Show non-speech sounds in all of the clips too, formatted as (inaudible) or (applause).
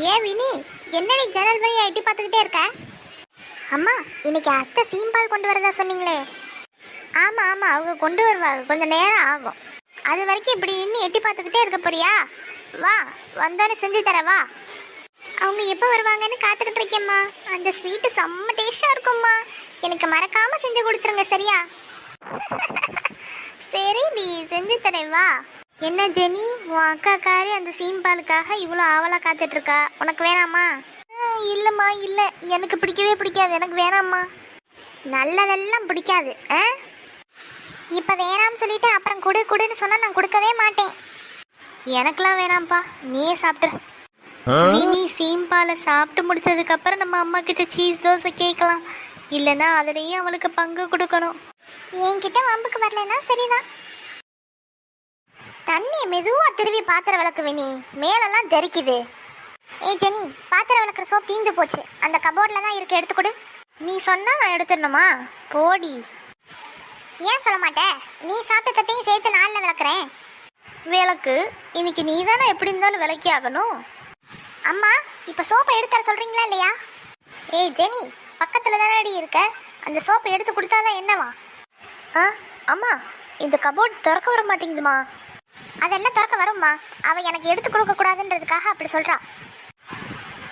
ஏன் வினி என்னடி ஜன்னல் வழியா எட்டி பார்த்துக்கிட்டே இருக்க? அம்மா இன்னைக்கு அத்தை சீம்பால் கொண்டு வரதா சொன்னீங்களே. ஆமாம் ஆமாம் அவங்க கொண்டு வருவாங்க. கொஞ்சம் நேரம் ஆகும். அது வரைக்கும் இப்படி இன்னும் எட்டி பார்த்துக்கிட்டே இருக்க போறியா? வா வந்தோடனே செஞ்சு தரேன் வா. அவங்க எப்போ வருவாங்கன்னு காத்துக்கிட்டு இருக்கேம்மா. அந்த ஸ்வீட்டு செம்ம டேஸ்டாக இருக்கும்மா. எனக்கு மறக்காமல் செஞ்சு கொடுத்துருங்க சரியா? (laughs) சரி நீ செஞ்சு தரேன் வா. என்ன ஜெனி உன் அக்காக்காரி அந்த சீம்பாலுக்காக இவ்வளோ ஆவலாக காத்துட்டு இருக்கா உனக்கு வேணாமா? இல்லைம்மா இல்லை. எனக்கு பிடிக்கவே பிடிக்காது. எனக்கு வேணாம்மா. நல்லதெல்லாம் பிடிக்காது ஆ? இப்போ வேணாம்னு சொல்லிட்டு அப்புறம் கொடு கொடுன்னு சொன்னால் நான் கொடுக்கவே மாட்டேன். எனக்கெல்லாம் வேணாம்ப்பா. நீயே சாப்பிட்ரு நீ சீம்பாலை சாப்பிட்டு முடிச்சதுக்கு அப்புறம் நம்ம அம்மா கிட்ட சீஸ் தோசை கேட்கலாம். இல்லைன்னா அதுலேயும் அவளுக்கு பங்கு கொடுக்கணும். என்கிட்ட வம்புக்கு வரலன்னா சரிதான். தண்ணியை மெதுவா திருவி பாத்திரம் விளக்கு வினி மேலெல்லாம் தெரிக்குது ஏய் ஜெனி பாத்திரம் விளக்குற சோப் தீந்து போச்சு. அந்த கபோர்டில் தான் இருக்கு எடுத்து கொடு. நீ சொன்னா நான் எடுத்துடணுமா? போடி. ஏன் சொல்ல மாட்டேன் நீ சாப்பிட்ட தட்டையும் சேர்த்து நாளில் விளக்குறேன். விளக்கு இன்னைக்கு நீ தானே எப்படி இருந்தாலும் விளக்கி ஆகணும். அம்மா இப்போ சோப்பை எடுத்து தர சொல்றீங்களா இல்லையா? ஏய் ஜெனி பக்கத்தில் தானடி இருக்க? அந்த சோப்பை எடுத்து கொடுத்தாதான் என்னவா? ஆ அம்மா இந்த கபோர்ட் திறக்க வர மாட்டேங்குதுமா? அதெல்லாம் திறக்க வரும்மா? அவள் எனக்கு எடுத்து கொடுக்க கூடாதுன்றதுக்காக அப்படி சொல்கிறான்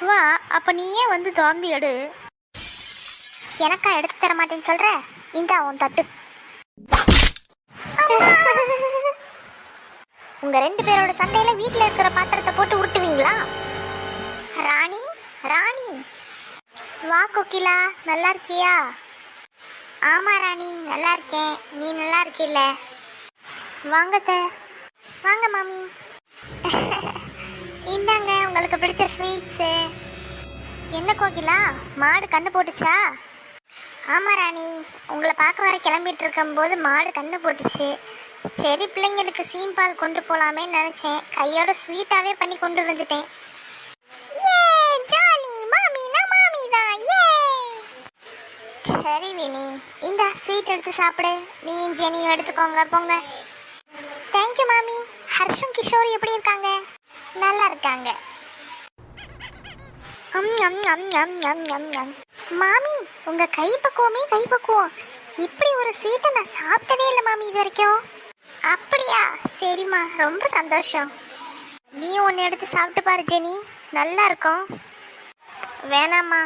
வா அப்போ நீயே வந்து திறந்து எடு. எனக்கா எடுத்து தர மாட்டேன்னு சொல்கிற இந்தா உன் தட்டு. உங்க ரெண்டு பேரோட சண்டையில வீட்டில் இருக்கிற பாத்திரத்தை போட்டு உருட்டுவீங்களா? ராணி ராணி. வா கொக்கிலா நல்லா இருக்கியா? ஆமா ராணி நல்லா இருக்கேன். நீ நல்லா இருக்கில்ல? வாங்க வாங்க மாமி. இந்தாங்க உங்களுக்கு பிடிச்ச ஸ்வீட்ஸு என்ன கோகிலா? மாடு கண்ணு போட்டுச்சா? ஆமாம் ராணி. உங்களை பார்க்க வர கிளம்பிட்டு இருக்கும்போது மாடு கண்ணு போட்டுச்சு. சரி பிள்ளைங்களுக்கு சீம்பால் கொண்டு போகலாமே நினச்சேன். கையோட ஸ்வீட்டாகவே பண்ணி கொண்டு வந்துட்டேன். ஏ ஜாலி. மாமி தான். சரி வினி. இந்த ஸ்வீட் எடுத்து சாப்பிடு. நீ ஜெனியும் எடுத்துக்கோங்க போங்க. தேங்க்யூ மாமி. ஹர்ஷும் கிஷோர் எப்படி இருக்காங்க? நல்லா இருக்காங்க. மாமி உங்க கை பக்குவமே கை பக்குவம். இப்படி ஒரு ஸ்வீட்டை நான் சாப்பிட்டதே இல்லை மாமி இது வரைக்கும். அப்படியா? சரிம்மா ரொம்ப சந்தோஷம். நீ ஒன்று எடுத்து சாப்பிட்டு பாரு ஜெனி. நல்லா இருக்கும். வேணாம்மா.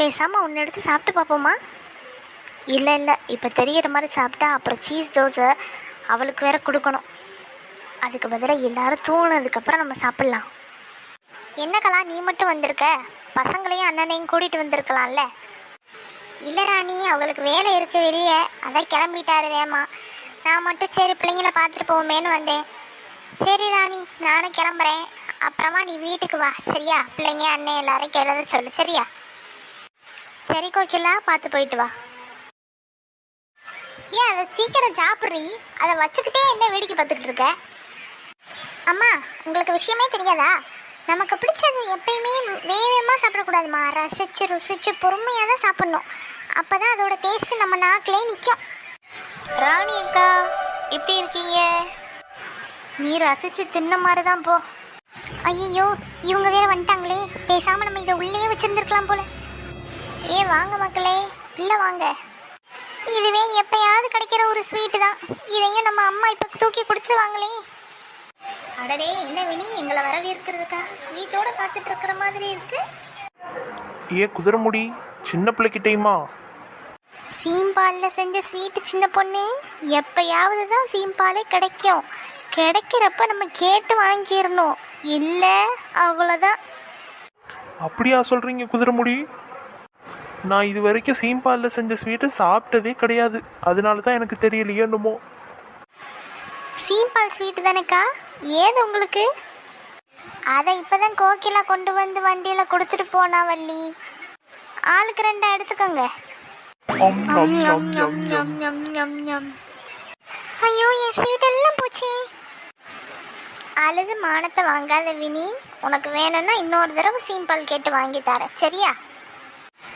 பேசாமல் ஒன்று எடுத்து சாப்பிட்டு பார்ப்போமா இல்லை இல்லை இப்போ தெரியிற மாதிரி சாப்பிட்டா அப்புறம் சீஸ் தோசை அவளுக்கு வேற கொடுக்கணும். அதுக்கு பதிலாக எல்லாரும் தூங்கினதுக்கப்புறம் நம்ம சாப்பிட்லாம். என்னக்கலா நீ மட்டும் வந்திருக்க? பசங்களையும் அண்ணனையும் கூட்டிகிட்டு வந்திருக்கலாம்ல? இல்லை ராணி அவங்களுக்கு வேலை இருக்கு வெளியே. அதான் கிளம்பிட்டாரு வேமா. நான் மட்டும் சரி பிள்ளைங்கள பார்த்துட்டு போவோமேன்னு வந்தேன். சரி ராணி நானும் கிளம்புறேன். அப்புறமா நீ வீட்டுக்கு வா. சரியா? பிள்ளைங்க அண்ணன் எல்லாரும் கேளத சொல்லு. சரியா? சரி கோகிலா பார்த்து போயிட்டு வா. ஏன் அதை சீக்கிரம் சாப்பிட்றீ. அதை வச்சுக்கிட்டே என்ன வேடிக்கை பார்த்துக்கிட்டு இருக்க? அம்மா உங்களுக்கு விஷயமே தெரியாதா? நமக்கு பிடிச்சது எப்பயுமே வேகமாக சாப்பிடக்கூடாதுமா. ரசிச்சு ருசிச்சு பொறுமையாக தான் சாப்பிடணும். அப்போ தான் அதோட டேஸ்ட் நம்ம நாக்கிலே நிற்கும் ராணி அக்கா எப்படி இருக்கீங்க? நீ ரசிச்சு தின்ன மாதிரி தான் போ. ஐயோ இவங்க வேற வந்துட்டாங்களே. பேசாமல் நம்ம இதை உள்ளே வச்சிருந்துருக்கலாம் போல. ஏ வாங்க மக்களே உள்ளே வாங்க. இதுவே எப்பயாவது கிடைக்கிற ஒரு ஸ்வீட்டு தான். இதையும் நம்ம அம்மா இப்போ தூக்கி கொடுத்துருவாங்களே. அடடே என்ன வினி? எங்களை வரவேற்கிறதுக்காக ஸ்வீட்டோட காத்துட்டு இருக்கிற மாதிரி இருக்கு. ஏ குதிரைமுடி சின்ன பிள்ளைக்கிட்டேயுமா சீம்பால்ல செஞ்ச ஸ்வீட் சின்ன பொண்ணு எப்பயாவது தான் சீம்பாலே கிடைக்கும். கிடைக்கிறப்ப நம்ம கேட்டு வாங்கிடணும். இல்லை அவ்வளோதான் அப்படியா சொல்றீங்க குதிரைமுடி? நான் இது வரைக்கும் சீம்பாலில் செஞ்ச ஸ்வீட்டை சாப்பிட்டதே கிடையாது. அதனால தான் எனக்கு தெரியலையே என்னமோ சீம்பால் ஸ்வீட் தானேக்கா? ஏது உங்களுக்கு? அதை இப்பதான் கோகிலா கொண்டு வந்து வண்டியில கொடுத்துட்டு போனா வள்ளி. ஆளுக்கு ரெண்டா எடுத்துக்கோங்க. ஐயோ என் ஸ்வீட் எல்லாம் போச்சு. அழுது மானத்தை வாங்காத வினி. உனக்கு வேணும்னா இன்னொரு தடவை சீம்பால் கேட்டு வாங்கி தரேன். சரியா?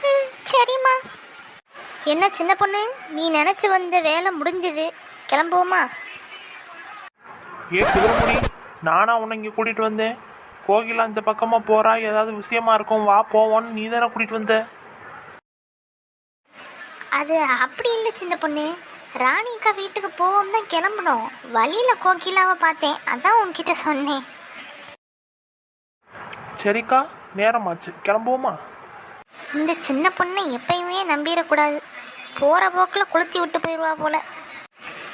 ம், சரிம்மா. என்ன சின்ன பொண்ணு? நீ நினைச்சு வந்த வேலை முடிஞ்சது. கிளம்புவோமா? ஏ குதிரைமுடி நானா உன்னை இங்கே கூட்டிட்டு வந்தேன். கோகிலா இந்த பக்கமா போறா? ஏதாவது விஷயமா இருக்கும்? வா போவோன்னு நீ தானே கூட்டிட்டு வந்த? அது அப்படி இல்லை சின்ன பொண்ணு. ராணிக்கா வீட்டுக்கு போவோம் தான் கிளம்பணும் வழியில கோகிலாவை பார்த்தேன். அதான் உன்கிட்ட சொன்னேன். சரிக்கா நேரமாச்சு. கிளம்புவோமா? இந்த சின்ன பொண்ணை எப்பயுமே நம்பிடக்கூடாது. போகிற போக்கில் கொளுத்தி விட்டு போயிடுவா போல.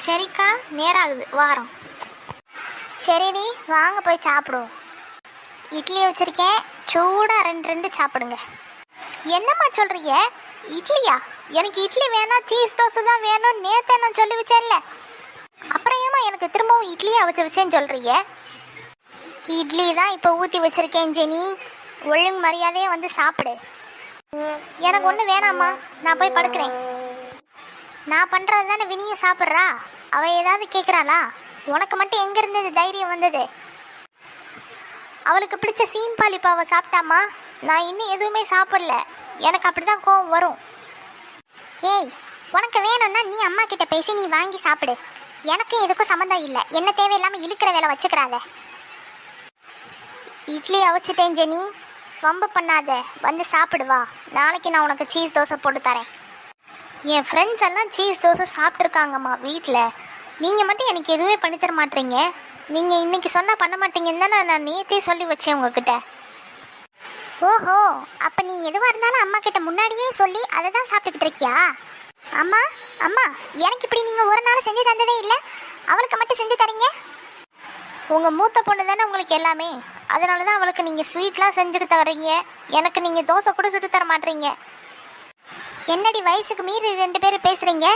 சரிக்கா நேரம் ஆகுது வாரம். சரிடி வாங்க போய் சாப்பிடுவோம். இட்லி வச்சிருக்கேன். சூடாக ரெண்டு ரெண்டு சாப்பிடுங்க. என்னம்மா சொல்கிறீங்க இட்லியா? எனக்கு இட்லி வேணாம் சீஸ் தோசை தான் வேணும்னு நேற்று நான் சொல்லி வச்சேன்ல. அப்புறம் ஏம்மா எனக்கு திரும்பவும் இட்லியை வச்சு வச்சேன்னு சொல்கிறீங்க இட்லி தான் இப்போ ஊற்றி வச்சிருக்கேன் ஜெனி. ஒழுங்கு மரியாதையே வந்து சாப்பிடு. எனக்கு ஒன்று வேணாம்மா. நான் போய் படுக்கிறேன். நான் பண்ணுறது தானே வினியும் சாப்பிட்றா? அவள் ஏதாவது கேட்குறாளா உனக்கு மட்டும் எங்கே இருந்தது தைரியம் வந்தது? அவளுக்கு பிடிச்ச சீன் பாலிப்பாவை சாப்பிட்டாமா நான் இன்னும் எதுவுமே சாப்பிடல. எனக்கு அப்படி தான் கோவம் வரும். ஏய் உனக்கு வேணும்னா நீ அம்மா கிட்ட பேசி நீ வாங்கி சாப்பிடு. எனக்கு எதுக்கும் சம்மந்தம் இல்லை. என்ன தேவையில்லாமல் இழுக்கிற வேலை வச்சுக்கிறாத. இட்லி அவிச்சிட்டேன் ஜெனி. வம்பு பண்ணாத. வந்து சாப்பிடுவா நாளைக்கு நான் உனக்கு சீஸ் தோசை போட்டு தரேன். என் ஃப்ரெண்ட்ஸ் எல்லாம் சீஸ் தோசை சாப்பிட்ருக்காங்கம்மா வீட்டில் நீங்கள் மட்டும் எனக்கு எதுவுமே பண்ணித்தர மாட்டீங்க. நீங்கள் இன்னைக்கு சொன்னால் பண்ண மாட்டீங்கன்னு தானே நான் நேற்றே சொல்லி வச்சேன் உங்ககிட்ட. ஓஹோ அப்போ நீ எதுவாக இருந்தாலும் அம்மா கிட்ட முன்னாடியே சொல்லி அதை தான் சாப்பிட்டுக்கிட்டு இருக்கியா? அம்மா அம்மா எனக்கு இப்படி நீங்கள் ஒரு நாள் செஞ்சு தந்ததே இல்லை. அவளுக்கு மட்டும் செஞ்சு தரீங்க? உங்கள் மூத்த பொண்ணு தானே உங்களுக்கு எல்லாமே. அதனால தான் அவளுக்கு நீங்கள் ஸ்வீட்லாம் செஞ்சுட்டு தர்றீங்க. எனக்கு நீங்கள் தோசை கூட சுட்டு தர மாட்டீங்க. என்னடி வயசுக்கு மீறி ரெண்டு பேரும் பேசுகிறீங்க